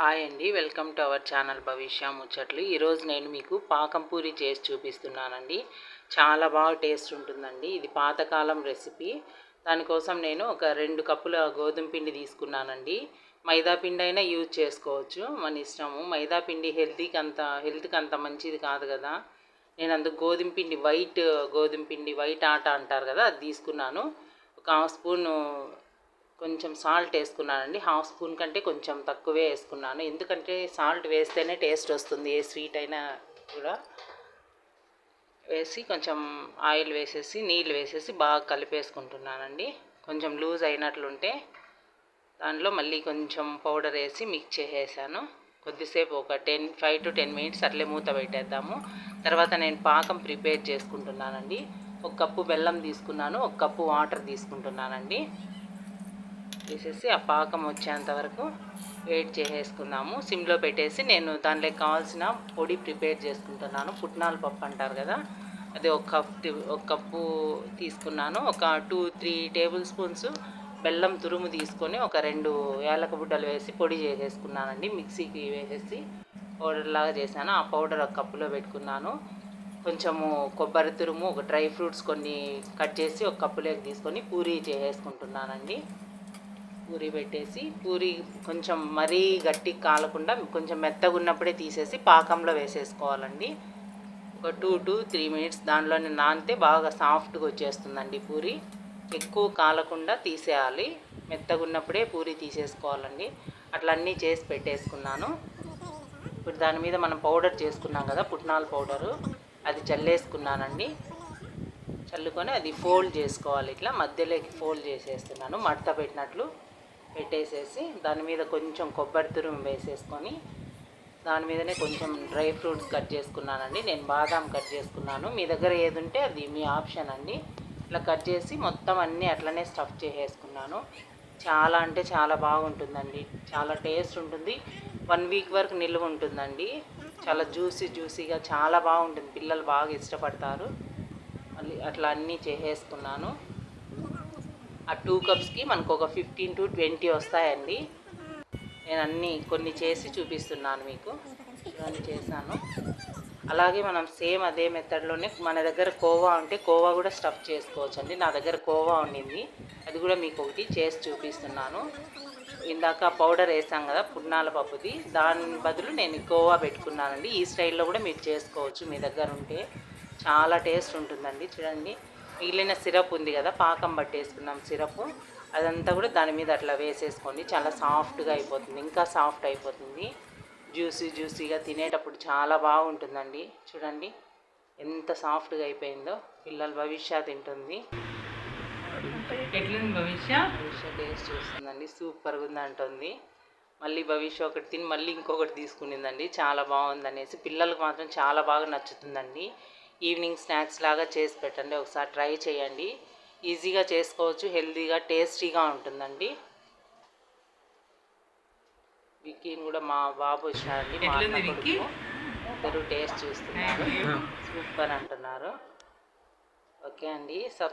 Hi అండి. Welcome to our channel Bhavishya Muchchatlu. ఈరోజు నేను మీకు పాకం పూరి చేసి చూపిస్తున్నానండి. చాలా బాగా టేస్ట్ ఉంటుందండి. ఇది పాతకాలం రెసిపీ. దానికోసం నేను ఒక రెండు కప్పుల గోధుమ పిండి తీసుకున్నానండి. మైదా పిండి అయినా యూజ్ చేసుకోవచ్చు. మన ఇష్టము. మైదా పిండి హెల్తీకి అంత హెల్త్కి అంత మంచిది కాదు కదా. నేను అందుకు గోధుమ పిండి వైట్ గోధుమ పిండి వైట్ ఆట అంటారు కదా అది తీసుకున్నాను. ఒక హాఫ్ స్పూన్ కొంచెం సాల్ట్ వేసుకున్నానండి. హాఫ్ స్పూన్ కంటే కొంచెం తక్కువే వేసుకున్నాను. ఎందుకంటే సాల్ట్ వేస్తేనే టేస్ట్ వస్తుంది ఏ స్వీట్ అయినా కూడా. వేసి కొంచెం ఆయిల్ వేసేసి నీళ్ళు వేసేసి బాగా కలిపేసుకుంటున్నానండి. కొంచెం లూజ్ అయినట్లుంటే దానిలో మళ్ళీ కొంచెం పౌడర్ వేసి మిక్స్ చేసేసాను. కొద్దిసేపు ఒక ten five to ten minutes అట్లే మూత పెట్టేద్దాము. తర్వాత నేను పాకం ప్రిపేర్ చేసుకుంటున్నానండి. ఒక కప్పు బెల్లం తీసుకున్నాను ఒక కప్పు వాటర్ తీసుకుంటున్నానండి. చేసేసి ఆ పాకం వచ్చేంత వరకు వెయిట్ చేసేసుకుందాము. సిమ్లో పెట్టేసి నేను దానిలోకి కావాల్సిన పొడి ప్రిపేర్ చేసుకుంటున్నాను. పుట్నాల పప్పు అంటారు కదా అది ఒక కప్ ఒక కప్పు తీసుకున్నాను. ఒక టూ త్రీ టేబుల్ స్పూన్స్ బెల్లం తురుము తీసుకొని ఒక రెండు ఏలక బుడ్డలు వేసి పొడి చేసేసుకున్నానండి. మిక్సీకి వేసేసి పౌడర్లాగా చేశాను. ఆ పౌడర్ ఒక కప్పులో పెట్టుకున్నాను. కొంచెము కొబ్బరి తురుము ఒక డ్రై ఫ్రూట్స్ కొన్ని కట్ చేసి ఒక కప్పులోకి తీసుకొని పూరీ చేసేసుకుంటున్నానండి. పూరి పెట్టేసి పూరి కొంచెం మరీ గట్టి కాలకుండా కొంచెం మెత్తగా ఉన్నప్పుడే తీసేసి పాకంలో వేసేసుకోవాలండి. ఒక టూ టు త్రీ మినిట్స్ దానిలోనే నానితే బాగా సాఫ్ట్గా వచ్చేస్తుందండి పూరి. ఎక్కువ కాలకుండా తీసేయాలి. మెత్తగా ఉన్నప్పుడే పూరి తీసేసుకోవాలండి. అట్లా అన్నీ చేసి పెట్టేసుకున్నాను. ఇప్పుడు దాని మీద మనం పౌడర్ చేసుకున్నాం కదా పుట్నాల పౌడరు. అది చల్లేసుకున్నానండి. చల్లుకొని అది ఫోల్డ్ చేసుకోవాలి. ఇట్లా మధ్యలోకి ఫోల్డ్ చేసేస్తున్నాను. మడత పెట్టినట్లు. పెట్టేసేసి దాని మీద కొంచెం కొబ్బరి తురుము వేసేసుకొని దాని మీదనే కొంచెం డ్రై ఫ్రూట్స్ కట్ చేసుకున్నానండి. నేను బాదాం కట్ చేసుకున్నాను. మీ దగ్గర ఏది ఉంటే అది మీ ఆప్షన్ అండి. ఇట్లా కట్ చేసి మొత్తం అన్నీ అట్లనే స్టఫ్ చేసేసుకున్నాను. చాలా అంటే చాలా బాగుంటుందండి. చాలా టేస్ట్ ఉంటుంది. వన్ వీక్ వరకు నిల్వ ఉంటుందండి. చాలా జ్యూసీ జ్యూసీగా చాలా బాగుంటుంది. పిల్లలు బాగా ఇష్టపడతారు. మళ్ళీ అట్లా అన్నీ చేసేసుకున్నాను. ఆ టూ కప్స్కి మనకు ఒక ఫిఫ్టీన్ టు ట్వంటీ వస్తాయండి. నేను అన్నీ కొన్ని చేసి చూపిస్తున్నాను మీకు. ఇవన్నీ చేశాను. అలాగే మనం సేమ్ అదే మెథడ్లోనే మన దగ్గర కోవా ఉంటే కోవా కూడా స్టఫ్ చేసుకోవచ్చండి. నా దగ్గర కోవా ఉండింది. అది కూడా మీకు ఒకటి చేసి చూపిస్తున్నాను. ఇందాక పౌడర్ వేసాం కదా పుట్నాల పప్పుది. దాని బదులు నేను కోవా పెట్టుకున్నానండి. ఈ స్టైల్లో కూడా మీరు చేసుకోవచ్చు మీ దగ్గర ఉంటే. చాలా టేస్ట్ ఉంటుందండి. చూడండి. మిగిలిన సిరప్ ఉంది కదా పాకం పట్టేసుకున్నాం సిరప్. అదంతా కూడా దాని మీద అట్లా వేసేసుకోండి. చాలా సాఫ్ట్గా అయిపోతుంది ఇంకా సాఫ్ట్ అయిపోతుంది. జ్యూసీ జ్యూసీగా తినేటప్పుడు చాలా బాగుంటుందండి. చూడండి ఎంత సాఫ్ట్గా అయిపోయిందో. పిల్లల భవిష్య తింటుంది. ఎట్లుంది భవిష్య? భవిష్య టేస్ట్ చూస్తుందండి సూపర్గా ఉంది అంటుంది మళ్ళీ భవిష్య ఒకటి తిని మళ్ళీ ఇంకొకటి తీసుకునిందండి. చాలా బాగుందనేసి. పిల్లలకు మాత్రం చాలా బాగా నచ్చుతుందండి. ఈవినింగ్ స్నాక్స్ లాగా చేసి పెట్టండి. ఒకసారి ట్రై చేయండి. ఈజీగా చేసుకోవచ్చు హెల్తీగా టేస్టీగా ఉంటుందండి. విక్కీని కూడా మా బాబు వచ్చినారండి మా ఇద్దరు టేస్ట్ చూస్తున్నారు. సూపర్ అంటున్నారు. ఓకే అండి. సబ్